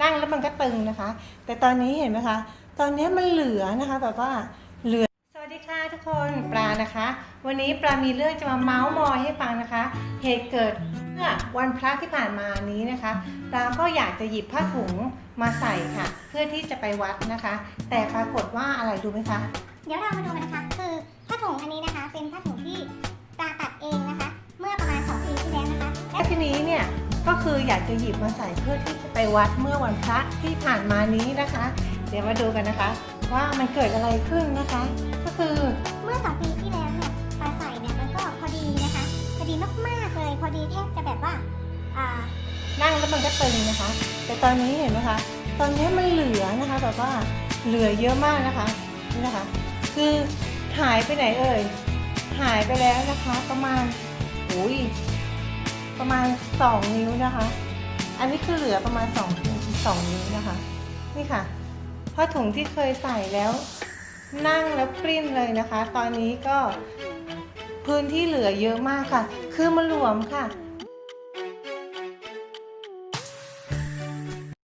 นั่งแล้วมันก็ตึงนะคะ แต่ตอนนี้เห็นไหมคะ ตอนนี้มันเหลือนะคะแบบว่าเหลือ สวัสดีค่ะทุกคนปลานะคะ วันนี้ปลามีเรื่องจะมาเมาส์มอยให้ฟังนะคะ เหตุเกิดเมื่อวันพระที่ผ่านมานี้นะคะปลาก็อยากจะหยิบผ้าถุงมาใส่ค่ะ เพื่อที่จะไปวัดนะคะ แต่ปรากฏว่าอะไรดูไหมคะ เดี๋ยวเรามาดูกันนะคะ คือ คืออยากจะหยิบมาใส่เพื่อที่จะไปวัดเมื่อวันพระที่ผ่านมานี้นะคะ เดี๋ยวมาดูกันนะคะ ว่ามันเกิดอะไรขึ้นนะคะ ก็คือเมื่อ2ปีที่แล้วเนี่ยปลาใส่เนี่ยมันก็พอดีนะคะ พอดีมากๆเลยพอดีแทบจะแบบว่าอ่านั่งแล้วมันก็ตึงนะคะ แต่ตอนนี้เห็นไหมคะ ตอนนี้มันเหลือนะคะ แบบว่าเหลือเยอะมากนะคะนี่นะคะ คือหายไปไหนเอ่ยหายไปแล้วนะคะ ประมาณ ประมาณสองนิ้วนะคะ อันนี้คือเหลือประมาณสองสองนิ้วนะคะ นี่ค่ะผ้าถุงที่เคยใส่แล้ว นั่งแล้วปริ้นเลยนะคะ ตอนนี้ก็พื้นที่เหลือเยอะมากค่ะ คือมันหลวมค่ะ